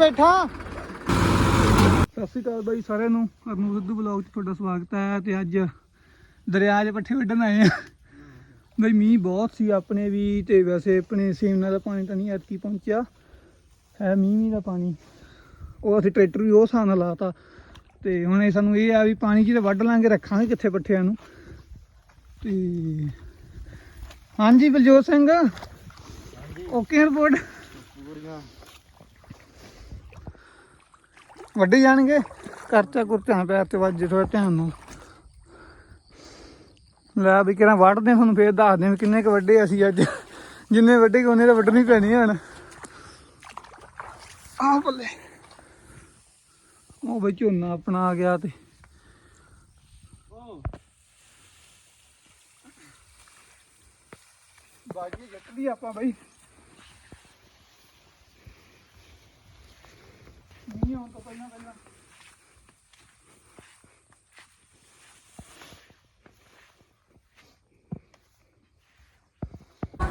ਬੈਠਾ। ਸਤਿ ਸ਼੍ਰੀ ਅਕਾਲ ਬਾਈ ਸਾਰਿਆਂ ਨੂੰ। ਅਰਨੂ ਸਿੱਧੂ ਬਲੌਗ 'ਚ ਤੁਹਾਡਾ ਸਵਾਗਤ ਹੈ ਤੇ ਅੱਜ ਦਰਿਆ 'ਚ ਪੱਠੇ ਵੱਢਣ ਆਏ ਆ ਬਈ ਮੀਂਹ ਬਹੁਤ ਸੀ ਆਪਣੇ ਵੀ ਤੇ ਵੈਸੇ ਆਪਣੇ ਸੀਮਨਾ ਦਾ ਪਾਣੀ ਤਾਂ ਨਹੀਂ ਐਤਕੀ ਪਹੁੰਚਿਆ। ਹੈ ਮੀਂਹ ਮੀਂਹ ਦਾ ਪਾਣੀ। ਉਹ ਅਸੀਂ ਟਰੈਕਟਰ ਵੀ ਉਹ ਹਿਸਾਬ ਨਾਲ ਲਾਤਾ। ਤੇ ਹੁਣ ਇਹ ਸਾਨੂੰ ਇਹ ਆ ਵੀ ਪਾਣੀ ਤਾਂ ਵੱਢ ਲਾਂਗੇ ਰੱਖਾਂਗੇ ਕਿੱਥੇ ਪੱਠਿਆਂ ਨੂੰ। ਤੇ ਹਾਂਜੀ ਬਲਜੋਤ ਸਿੰਘ ਓਕੇ ਰਿਪੋਰਟ ਵੱਡੇ ਜਾਣਗੇ। ਕਰਚਾ ਕੁਰਚਾ ਪੈਰ ਤੇ ਵੱਜ ਥੋੜਾ ਧਿਆਨ ਨੂੰ ਲੈ ਵੀ ਕਿਹੜਾ ਵੱਢਦੇ ਤੁਹਾਨੂੰ ਫੇਰ ਦੱਸਦੇ ਵੀ ਕਿੰਨੇ ਕ ਵੱਡੇ ਅਸੀਂ ਅੱਜ। ਜਿੰਨੇ ਵੱਡੇ ਉਹਨੇ ਤਾਂ ਵੱਢਣੀ ਪੈਣੀ ਆ ਆ ਬੱਲੇ। ਉਹ ਬਈ ਝੋਨਾ ਆਪਣਾ ਆ ਗਿਆ ਤੇ। ਬਾਜੀ ਜੱਟ ਲਈ ਆਪਾਂ ਬਈ। ਨਹੀਂ ਆਉਣ ਤੋਂ ਪਹਿਲਾਂ ਪਹਿਲਾਂ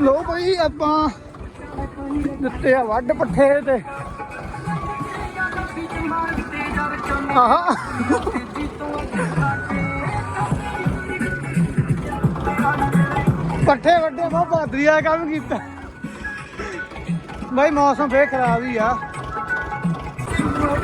ਲੋ ਬਈ ਆਪਾਂ ਦਿੱਤੇ ਆ ਵੱਡ ਪੱਠੇ ਤੇ। ਆਹਾ। ਪੱਠੇ ਵੱਡੇ ਬਹੁਤ ਬਹਾਦਰੀ ਆ ਕੰਮ ਕੀਤਾ। ਬਈ ਮੌਸਮ ਫੇਰ ਖਰਾਬ ਹੀ ਆ।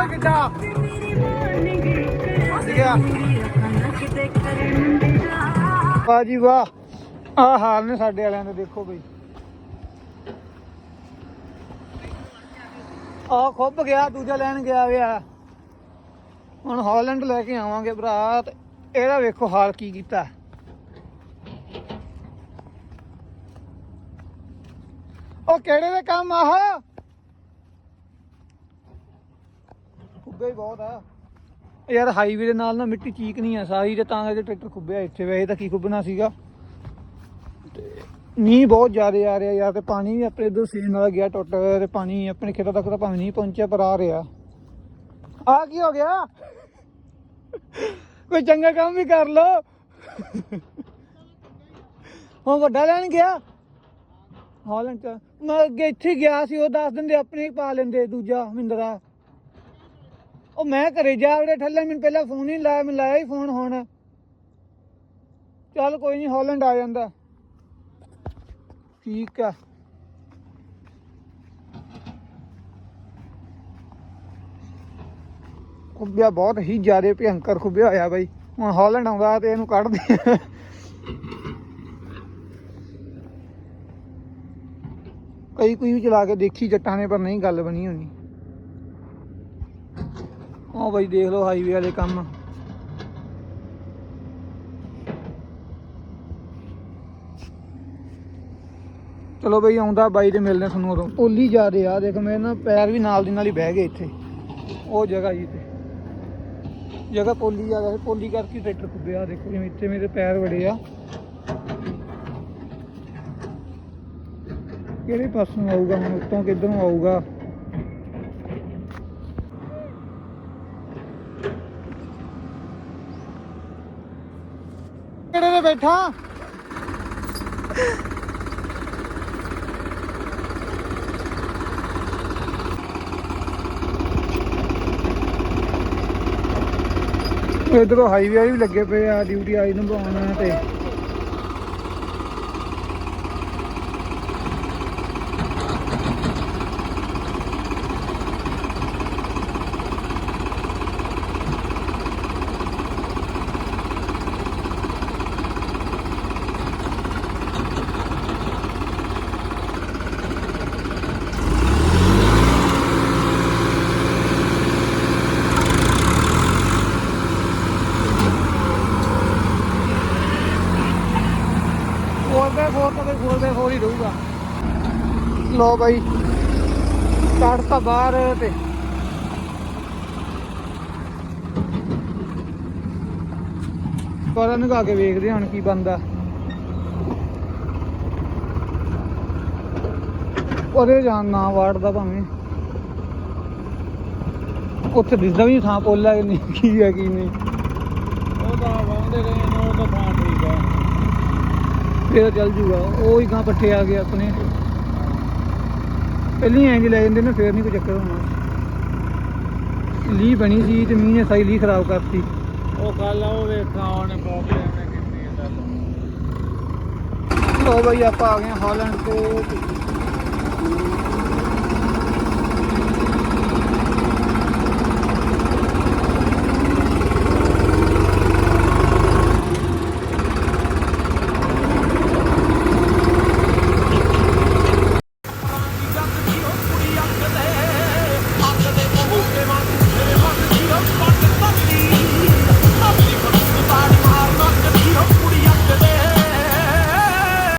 ਆਪੋ ਕਿੱਡਾ ਗਿਆ ਵਾਹ ਜੀ ਵਾਹ। ਆ ਹਾਲ ਨੇ ਸਾਡੇ ਵਾਲਿਆਂ ਦੇ, ਦੇਖੋ ਬਈ। ਆ ਖੁੱਬ ਗਿਆ, ਦੂਜਾ ਲੈਣ ਗਿਆ ਵਿਆ ਹੁਣ ਹਾਲੈਂਡ ਲੈ ਕੇ ਆਵਾਂਗੇ ਭਰਾ, ਤੇ ਇਹਦਾ ਵੇਖੋ ਹਾਲ ਕੀ ਕੀਤਾ। ਉਹ ਕਿਹੜੇ ਦੇ ਕੰਮ ਆਹ ਖੁੱਬੇ ਹੀ ਬਹੁਤ ਆ। ਯਾਰ ਹਾਈਵੇ ਦੇ ਨਾਲ ਨਾ ਮਿੱਟੀ ਚੀਕ ਨਹੀਂ ਆ, ਸਾਰੀ ਤੇ ਤਾਂ ਕਰਕੇ ਟਰੈਕਟਰ ਖੁੱਬਿਆ ਇੱਥੇ। ਵੈਸੇ ਤਾਂ ਕੀ ਖੁੱਬਣਾ ਸੀਗਾ? ਤੇ ਮੀਂਹ ਬਹੁਤ ਜ਼ਿਆਦਾ ਆ ਰਿਹਾ ਯਾਰ, ਤੇ ਪਾਣੀ ਵੀ ਆਪਣੇ ਇਧਰ ਸੀਨ ਨਾਲ ਗਿਆ ਟੁੱਟ, ਤੇ ਪਾਣੀ ਆਪਣੇ ਖੇਤਾਂ ਤੱਕ ਤਾਂ ਭਾਵੇਂ ਨਹੀਂ ਪਹੁੰਚਿਆ, ਪਰ ਆ ਰਿਹਾ। ਆ ਕੀ ਹੋ ਗਿਆ? ਕੋਈ ਚੰਗਾ ਕੰਮ ਵੀ ਕਰ ਲੋ ਹੁਣ ਵੱਡਾ ਲੈਣ ਗਿਆ? ਹਾਲੈਂਡ ਚ। ਮੈਂ ਅੱਗੇ ਇੱਥੇ ਗਿਆ ਸੀ, ਉਹ ਦੱਸ ਦਿੰਦੇ ਆਪਣੇ ਪਾ ਲੈਂਦੇ, ਦੂਜਾ ਮਿੰਦਰਾ ਉਹ ਮੈਂ ਘਰੇ ਜਾ ਵੜੇ ਠੱਲੇ, ਮੈਨੂੰ ਪਹਿਲਾਂ ਫੋਨ ਹੀ ਲਾਇਆ ਮੈਂ ਲਾਇਆ ਹੀ ਫੋਨ ਹੁਣ। ਚੱਲ ਕੋਈ ਨਹੀਂ ਹਾਲੈਂਡ ਆ ਜਾਂਦਾ। ਠੀਕ ਆ। ਖੁੱਬਿਆ ਬਹੁਤ ਹੀ ਜ਼ਿਆਦਾ ਭਿਅੰਕਰ ਖੁੱਬਿਆ ਹੋਇਆ ਬਾਈ। ਹੁਣ ਹਾਲੈਂਡ ਆਉਂਦਾ ਤੇ ਇਹਨੂੰ ਕੱਢਦੇ ਆ। ਕਈ ਕੋਈ ਵੀ ਚਲਾ ਕੇ ਦੇਖੀ ਜੱਟਾਂ ਨੇ, ਪਰ ਨਹੀਂ, ਗੱਲ ਬਣੀ ਹੋਣੀ। ਉਹ ਬਾਈ ਦੇਖ ਲਓ ਹਾਈਵੇ ਵਾਲੇ ਕੰਮ। ਚਲੋ ਬਈ ਆਉਂਦਾ ਬਾਈ ਦੇ ਮਿਲਦੇ ਤੁਹਾਨੂੰ ਉਦੋਂ। ਪੋਲੀ ਜਾ ਰਹੇ ਆ ਦੇਖ ਮੇਰੇ ਨਾ ਪੈਰ ਵੀ ਨਾਲ ਦੀ ਨਾਲ ਹੀ ਬਹਿ ਗਏ ਇੱਥੇ। ਉਹ ਜਗ੍ਹਾ ਜੀ ਤੇ ਜਗ੍ਹਾ ਪੋਲੀ ਜਾ ਰਿਹਾ ਪੋਲੀ ਕਰਕੇ ਟਰੈਕਟਰ ਖੁੱਬਿਆ ਦੇਖੋ ਜਿਵੇਂ ਇੱਥੇ ਮੇਰੇ ਪੈਰ ਵੜੇ ਆ। ਕਿਹੜੇ ਪਾਸੋਂ ਆਊਗਾ ਹੁਣ ਉੱਤੋਂ ਕਿੱਧਰੋਂ ਆਊਗਾ? ਕਿਹੜੇ ਬੈਠਾ? ਇਧਰੋਂ ਹਾਈਵੇ ਵੀ ਲੱਗੇ ਪਏ ਆ ਡਿਊਟੀ ਆਈ ਨਿਭਾਉਣ ਤੇ। 4x4 ਤਾਂ 4x4 ਹੀ ਰਹੂਗਾ। ਲੋ ਬਾਈ ਕੱਢ ਤਾਂ ਬਾਹਰ ਤੇ। ਪਰ ਨਗਾ ਕੇ ਵੇਖਦੇ ਹਾਂ ਹੁਣ ਕੀ ਬੰਦਾ ਉਹਦੇ ਜਾਨ ਨਾ ਵਾੜਦਾ ਭਾਵੇਂ। ਉੱਥੇ ਦਿਸਦਾ ਵੀ ਥਾਂ ਪੋਲਾ ਕਿ ਨਹੀਂ ਕੀ ਹੈ ਕੀ ਨਹੀਂ। ਉਹ ਤਾਂ ਵਾਉਂਦੇ ਗਏ ਨੇ ਉਹ ਤਾਂ ਥਾਂ ਠੀਕ ਹੈ। ਫੇਰ ਚੱਲ ਜੂਗਾ। ਉਹ ਹੀ ਗਾਂ ਪੱਠੇ ਆ ਗਏ ਆਪਣੇ। ਪਹਿਲੀ ਐਂ ਜੀ ਲੈ ਜਾਂਦੇ ਨੇ ਫੇਰ ਨਹੀਂ ਕੋਈ ਚੱਕਰ ਹੋਣਾ ਲੀ ਬਣੀ ਸੀ ਤੇ ਮੀਂਹ ਨੇ ਸਾਰੀ ਲੀ ਖਰਾਬ ਕਰਤੀ। ਉਹ ਕੱਲ ਉਹ ਵੇਖਾਂ ਉਹਨੇ ਪ੍ਰੋਬਲਮ ਨੇ ਕੀਤੀ ਹੈ ਗੱਲ। ਲੋ ਬਈ ਆਪਾਂ ਆ ਗਏ ਹਾਲੈਂਡ ਤੇ।